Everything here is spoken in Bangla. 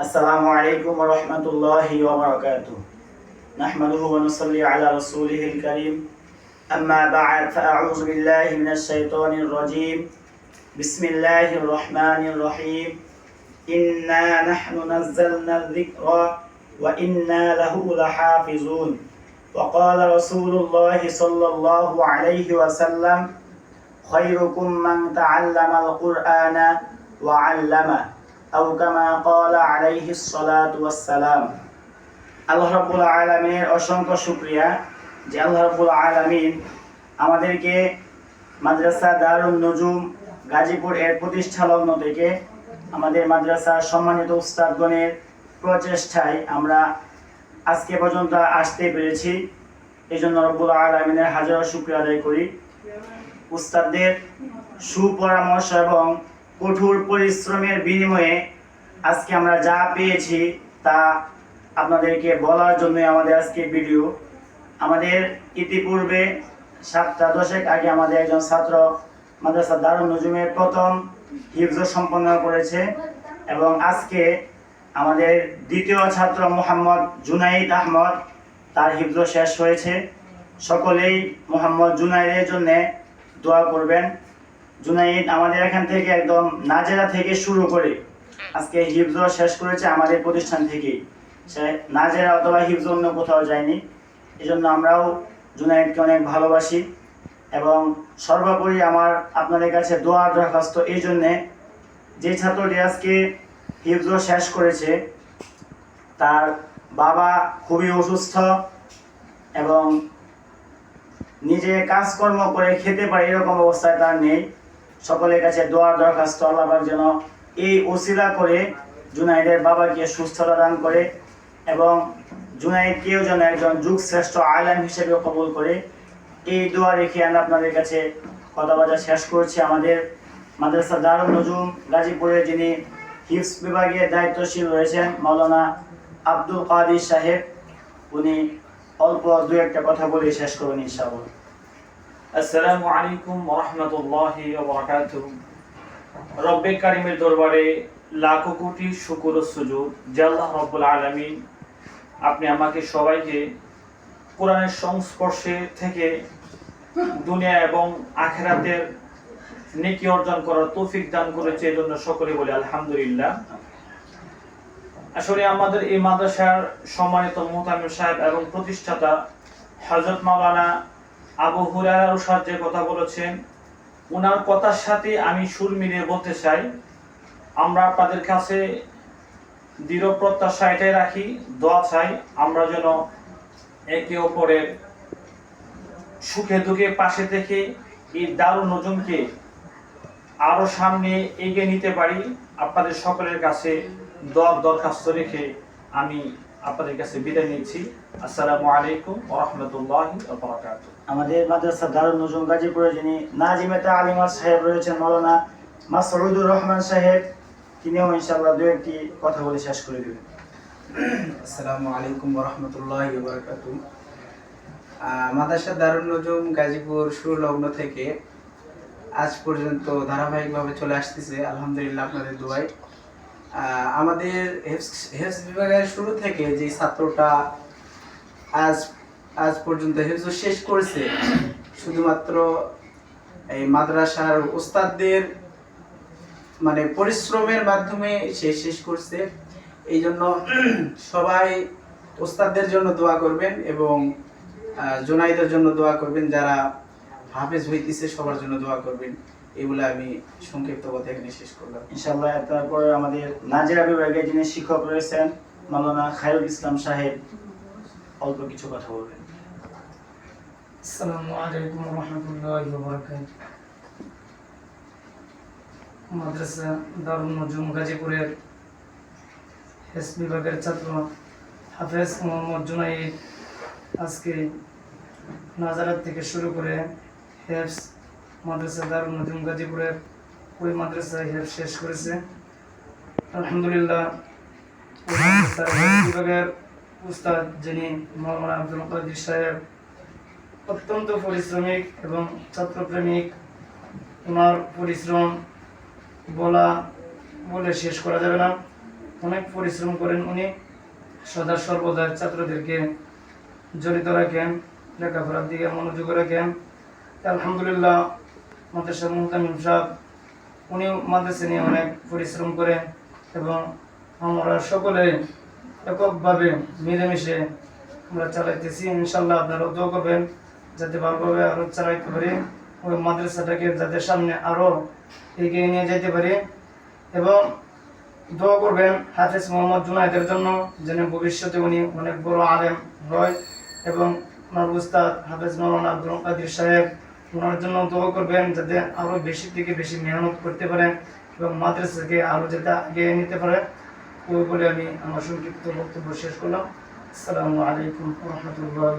السلام عليكم ورحمة الله وبركاته. نحمده ونصلي على رسوله الكريم. أما بعد فأعوذ بالله من الشيطان الرجيم. بسم الله الرحمن الرحيم. إنا نحن نزلنا الذكر وإنا له لحافظون. وقال رسول الله صلى الله عليه وسلم خيركم من تعلم القرآن وعلمه আও কামা ক্বালা আলাইহিস সালাতু ওয়াস সালাম আল্লাহ রাব্বুল আলামিনের অসংখ্য শুকরিয়া যে আল্লাহ রাব্বুল আলামিন আমাদেরকে মাদ্রাসা দারুণ নজুম গাজীপুর এর প্রতিষ্ঠা লগ্ন থেকে আমাদের মাদ্রাসা সম্মানিত উস্তাদগণের প্রচেষ্টায় আমরা আজকে পর্যন্ত আসতে পেরেছি। এই জন্য রব্বুল আলমিনের হাজারো শুক্রিয়া আদায় করি। উস্তাদদের সুপরামর্শ এবং কঠোর পরিশ্রমের বিনিময়ে আজকে আমরা যা পেয়েছি তা আপনাদেরকে বলার জন্য আমাদের আজকে ভিডিও আমাদের ইতিপূর্বে সাতটা দশেক আগে আমাদের একজন ছাত্র মাদ্রাসা দারুণ নজুমের প্রথম হিফজ সম্পন্ন করেছে এবং আজকে আমাদের দ্বিতীয় ছাত্র মোহাম্মদ জুনাইদ আহমদ তার হিফজ শেষ হয়েছে। সকলেই মোহাম্মদ জুনাইদের জন্য দোয়া করবেন। জুনাইদ আমাদের এখান থেকে একদম নাজেরা থেকে শুরু করে আজকে হিফজ শেষ করেছে আমাদের প্রতিষ্ঠান থেকেই। সে নাজেরা অথবা হিফজ অন্য কোথাও যায়নি। এই জন্য আমরাও জুনাইদকে অনেক ভালোবাসি এবং সর্বোপরি আমার আপনাদের কাছে দোয়ার দরখাস্ত। এই জন্যে যে ছাত্রটি আজকে হিফজ শেষ করেছে, তার বাবা খুবই অসুস্থ এবং নিজে কাজকর্ম করে খেতে পারে এরকম অবস্থায় তার নেই। সকলের কাছে দোয়ার দরখাস্ত, আল্লাহ যেন এই ওসিলা করে জুনাইদের বাবাকে সুস্থতা দান করে এবং জুনাইদকেও যেন একজন যুগ শ্রেষ্ঠ আইলাম হিসেবে কবুল করে। এই দোয়া রেখে আমি আপনাদের কাছে কথা বাজা শেষ করছি। আমাদের মাদ্রাসা দারুল নজুম গাজীপুরে যিনি হিফস বিভাগের দায়িত্বশীল রয়েছেন, মাওলানা আব্দুল কাদির সাহেব, উনি অল্প দু একটা কথা বলে শেষ করবেন ইনশাআল্লাহ। আসসালামু আলাইকুম রহমতুল্লাহি রব্বে কারিমের দরবারে লাখো কোটি শুকুর সুজুদ জাল্লাহ রব্বুল আলামিন আপনি আমাকে সবাইকে কোরআনের সংস্পর্শে থেকে দুনিয়া এবং আখেরাতের নেকি অর্জন করার তৌফিক দান করেছে এই জন্য সকলে বলি আলহামদুলিল্লাহ। আসলে আমাদের এই মাদ্রাসার সম্মানিত মোহতামিম সাহেব এবং প্রতিষ্ঠাতা হজরত মাওলানা আবু হুরায়রা সাহায্যে কথা বলেছেন। ওনার কথার সাথে আমি সুর মিলিয়ে বলতে চাই। আমরা আপনাদের কাছে দৃঢ় প্রত্যাশা এটাই রাখি, দোয়া চাই, আমরা যেন একে অপরের সুখে দুঃখে পাশে থেকে এই দারুণ নজুমকে আরও সামনে এগিয়ে নিতে পারি। আপনাদের সকলের কাছে দোয়ার দরখাস্ত রেখে আমি আপনাদের কাছে বিদায় নিচ্ছি। আসসালামু আলাইকুম ওরহমতুল্লাহ বারাকাতুহু। আমাদের মাদ্রাসা দারুল নজুম গাজীপুরে যিনি নাজিমেতা আলিমার সাহেব রয়েছেন মৌলানা মাসরুদুর রহমান সাহেব। তিনিও ইনশাআল্লাহ দু একটি কথা বলে শেষ করে দেবেন। আসসালামু আলাইকুম রহমতুল্লাহ বারকাতু মাদাসা দারুণ নজুম গাজীপুর সুরলগ্ন থেকে আজ পর্যন্ত ধারাবাহিকভাবে চলে আসতেছে। আলহামদুলিল্লাহ আপনাদের আহ, আমাদের হেফস- বিভাগের শুরু থেকে যে ছাত্রটা আজ আজ পর্যন্ত হেফজ শেষ করেছে, শুধুমাত্র এই মাদ্রাসার ওস্তাদদের মানে পরিশ্রমের মাধ্যমে সে শেষ করছে। এই জন্য সবাই ওস্তাদদের জন্য দোয়া করবেন এবং জোনাইদের জন্য দোয়া করবেন যারা হাফেজ হইতেছে সবার জন্য দোয়া করবেন। এগুলো আমি সংক্ষিপ্ত কথা এখানে শেষ করলাম। ইনশাআল্লাহ তারপরে আমাদের নাজিরা বিভাগে যিনি শিক্ষক রয়েছেন মাওলানা খায়রুল ইসলাম সাহেব অল্প কিছু কথা বলবেন। আসসালামু আলাইকুম রহমতুল্লাহ মাদ্রাসা দারুল নজুম গাজীপুরের হেস বিভাগের ছাত্র হাফেজ মোহাম্মদ জুনাইদ আজকে নাজারাত থেকে শুরু করে হেফস মাদ্রাসা দারুল নজুম গাজীপুরের ওই মাদ্রাসায় হেফ শেষ করেছে। আলহামদুলিল্লাহ, ওই বিভাগের উস্তাদ যিনি মৌলানা আব্দুল কাদির সাহেব, অত্যন্ত পরিশ্রমিক এবং ছাত্রপ্রেমিক, ওনার পরিশ্রম বলা, বলে শেষ করা যাবে না। অনেক পরিশ্রম করেন উনি। সদা সর্বদা ছাত্রদেরকে জড়িত রাখেন, লেখাপড়ার দিকে মনোযোগ রাখেন। আলহামদুলিল্লাহ মাদ্রাসা মুহতামিম সাহেব উনি মাদ্রাসা নিয়ে অনেক পরিশ্রম করেন এবং আমরা সকলে এককভাবে মিলেমিশে আমরা চালাইতেছি। ইনশাল্লাহ আপনারাও দোয়া করবেন, যাতে ভালোভাবে আরও চালাইতে পারি, ওই মাদ্রাসাটাকে যাতে সামনে আরও এগিয়ে নিয়ে যেতে পারি। এবং দোয়া করবেন হাফেজ মোহাম্মদ জুনাইদের জন্য, যেন ভবিষ্যতে উনি অনেক বড় আলেম হয়। এবং ওনার উস্তাদ হাফেজ মৌলানা আব্দুল কাদির সাহেব ওনার জন্য দোয়া করবেন যাতে আরও বেশি থেকে বেশি মেহনত করতে পারেন এবং মাদ্রাসাকে আরও যাতে আগে নিতে পারে। ওই বলে আমি আমার সংক্ষিপ্ত বক্তব্য শেষ করলাম। আসসালামু আলাইকুম রহমতুল্লাহ